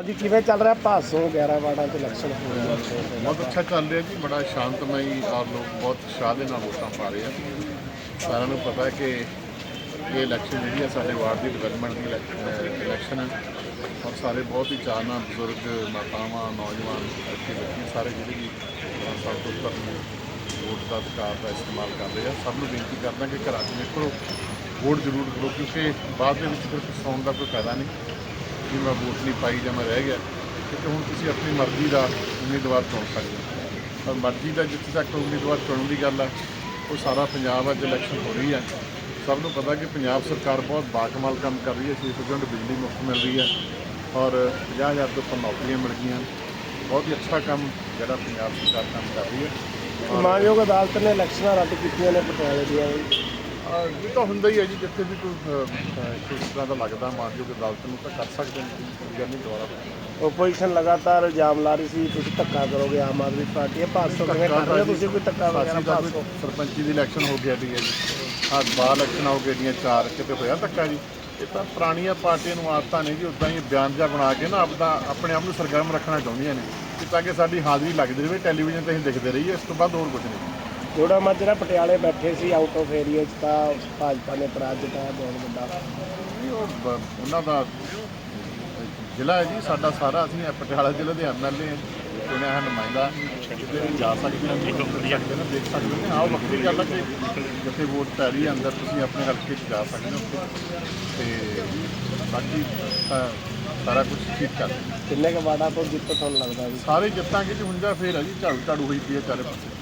ਅੱਜ ਕਿਵੇਂ ਚੱਲ ਰਿਹਾ? ਭਾਸੋ 11 ਵਾਰਡਾਂ ਚ ਇਲੈਕਸ਼ਨ ਬਹੁਤ ਅੱਛਾ ਚੱਲ ਰਿਹਾ ਜੀ, ਬੜਾ ਸ਼ਾਂਤਮਈ ਔਰ ਲੋਕ ਬਹੁਤ ਉਤਸ਼ਾਹ ਦੇ ਨਾਲ ਵੋਟਾਂ ਪਾ ਰਹੇ ਆ। ਸਾਰਿਆਂ ਨੂੰ ਪਤਾ ਹੈ ਕਿ ਇਹ ਇਲੈਕਸ਼ਨ ਜਿਹੜੀ ਆ ਸਾਡੇ ਵਾਰਡ ਦੀ ਡਿਵੈਲਪਮੈਂਟ ਦੀ ਇਲੈਕਸ਼ਨ ਹੈ ਔਰ ਸਾਰੇ ਬਹੁਤ ਹੀ ਚਾਅ ਨਾਲ ਬਜ਼ੁਰਗ ਮਾਤਾਵਾਂ, ਨੌਜਵਾਨ ਸਾਰੇ ਜਿਹੜੇ ਵੀ ਸਭ ਕੁਝ ਵੋਟ ਦਾ ਅਧਿਕਾਰ ਦਾ ਇਸਤੇਮਾਲ ਕਰ ਰਹੇ ਆ। ਸਭ ਨੂੰ ਬੇਨਤੀ ਕਰਦਾ ਕਿ ਘਰਾਂ 'ਚ ਨਿਕਲੋ। ਵੋਟ ਜ਼ਰੂਰ ਕਰੋ ਕਿਉਂਕਿ ਬਾਅਦ ਦੇ ਵਿੱਚ ਫਿਰ ਸੌਣ ਦਾ ਕੋਈ ਫਾਇਦਾ ਨਹੀਂ। ਕਿ ਮੈਂ ਵੋਟ ਨਹੀਂ ਪਾਈ ਜਾਂ ਮੈਂ ਰਹਿ ਗਿਆ ਕਿਉਂਕਿ ਹੁਣ ਤੁਸੀਂ ਆਪਣੀ ਮਰਜ਼ੀ ਦਾ ਉਮੀਦਵਾਰ ਚੁਣ ਸਕਦੇ ਹੋ। ਪਰ ਮਰਜ਼ੀ ਦਾ ਜਿੱਥੇ ਤੱਕ ਉਮੀਦਵਾਰ ਚੁਣਨ ਦੀ ਗੱਲ ਆ, ਉਹ ਸਾਰਾ ਪੰਜਾਬ ਅੱਜ ਇਲੈਕਸ਼ਨ ਹੋ ਰਹੀ ਹੈ ਸਭ ਨੂੰ ਪਤਾ ਕਿ ਪੰਜਾਬ ਸਰਕਾਰ ਬਹੁਤ ਬਾਕਮਾਲ ਕੰਮ ਕਰ ਰਹੀ ਹੈ। 600 ਯੂਨਿਟ ਬਿਜਲੀ ਮੁਫਤ ਮਿਲ ਰਹੀ ਹੈ ਔਰ 50000 ਤੋਂ ਉੱਪਰ ਨੌਕਰੀਆਂ ਮਿਲ ਗਈਆਂ। ਬਹੁਤ ਹੀ ਅੱਛਾ ਕੰਮ ਜਿਹੜਾ ਪੰਜਾਬ ਸਰਕਾਰ ਕੰਮ ਕਰ ਰਹੀ ਹੈ। ਮਾਨਯੋਗ ਅਦਾਲਤ ਨੇ ਇਲੈਕਸ਼ਨਾਂ ਰੱਦ ਕੀਤੀਆਂ ਨੇ ਪਟਿਆਲੇ ਦੀਆਂ ਵੀ। ਇਹ ਤਾਂ ਹੁੰਦਾ ਹੀ ਹੈ ਜੀ ਜਿੱਥੇ ਵੀ ਕੋਈ ਅਹ, ਅਹ, ਇਸ ਤਰ੍ਹਾਂ ਦਾ ਲੱਗਦਾ ਮਾਨਯੋਗ ਅਦਾਲਤ ਨੂੰ ਤਾਂ ਕਰ ਸਕਦੇ ਨੇ ਕੋਈ ਗੱਲ ਨਹੀਂ ਦੁਬਾਰਾ। ਓਪੋਜੀਸ਼ਨ ਲਗਾਤਾਰ ਇਲਜ਼ਾਮ ਲਾ ਰਹੀ ਸੀ ਤੁਸੀਂ ਧੱਕਾ ਕਰੋਗੇ ਆਮ ਆਦਮੀ ਪਾਰਟੀ ਇਹ ਭਾਸੋ ਕਿਵੇਂ ਕਰ ਰਹੇ ਹੋ ਤੁਸੀਂ ਕੋਈ ਧੱਕਾ ਵਗੈਰਾ ਕੋਈ ਭਾਸੋ ਸਰਪੰਚੀ ਦੀ ਇਲੈਕਸ਼ਨ ਹੋ ਗਿਆ ਦੀ ਹੈ ਜੀ। ਆਹ ਬਾਰ ਇਲੈਕਸ਼ਨ ਹੋ ਗਈਆਂ ਚਾਰ ਕਿਤੇ ਹੋਇਆ ਧੱਕਾ ਜੀ। ਇਹ ਤਾਂ ਪੁਰਾਣੀਆਂ ਪਾਰਟੀਆਂ ਨੂੰ ਆਦਤਾਂ ਨੇ ਜੀ ਉਦਾਂ ਹੀ ਬਿਆਨ ਜਿਹਾ ਬਣਾ ਕੇ ਨਾ ਆਪਦਾ ਆਪਣੇ ਆਪ ਨੂੰ ਸਰਗਰਮ ਰੱਖਣਾ ਚਾਹੁੰਦੀਆਂ ਨੇ ਕਿ ਤਾਂ ਕਿ ਸਾਡੀ ਹਾਜ਼ਰੀ ਲੱਗਦੀ ਰਹੇ ਟੈਲੀਵਿਜ਼ਨ ਤੇ ਅਸੀਂ ਦਿਖਦੇ ਰਹੀਏ ਇਸ ਤੋਂ ਬਾਅਦ ਹੋਰ ਕੁਝ ਨਹੀਂ। ਜੋੜਾ ਮਾਜਰਾ ਪਟਿਆਲੇ ਬੈਠੇ ਸੀ ਆਊਟ ਆਫ ਏਰੀਆ 'ਚ ਤਾਂ ਭਾਜਪਾ ਨੇ ਪਰਾਜਿਤ ਹੈ ਬਹੁਤ ਵੱਡਾ। ਨਹੀਂ, ਉਹ ਬ- ਉਹਨਾਂ ਦਾ ਜ਼ਿਲ੍ਹਾ ਹੈ ਜੀ ਸਾਡਾ ਸਾਰਾ ਅਸੀਂ ਪਟਿਆਲਾ ਜ਼ਿਲ੍ਹੇ ਦੇ ਐਮਐਲਏ ਹਾਂ। ਚੁਣਿਆ ਹੈ ਨੁਮਾਇੰਦਾ ਜਾ ਸਕਦੇ ਕਰ ਨੇ ਦੇਖ ਸਕਦੇ ਨੇ ਆਹ ਵੱਖਰੀ ਗੱਲ ਹੈ ਕਿ ਜਿੱਥੇ ਵੋਟ ਪੈ ਰਹੀ ਹੈ ਅੰਦਰ ਤੁਸੀਂ ਆਪਣੇ ਹਲਕੇ 'ਚ ਜਾ ਸਕਦੇ ਹੋ ਤੇ ਬਾਕੀ ਤਾਂ ਸਾਰਾ ਕੁਝ ਠੀਕ ਚੱਲ ਰਿਹਾ। ਕਿੰਨੇ ਕੁ ਵਾਰਡਾਂ ਤੋਂ ਜਿੱਤ ਤੁਹਾਨੂੰ ਲੱਗਦਾ ਜੀ? ਸਾਰੇ ਜਿੱਤਾਂਗੇ ਜੀ ਹੁੰਜਾ ਫੇਰ ਹੈ ਜੀ ਝਾੜੂ ਝਾੜੂ ਹੋਈ ਪਈ ਹੈ ਚਾਰੇ ਪਾਸੇ।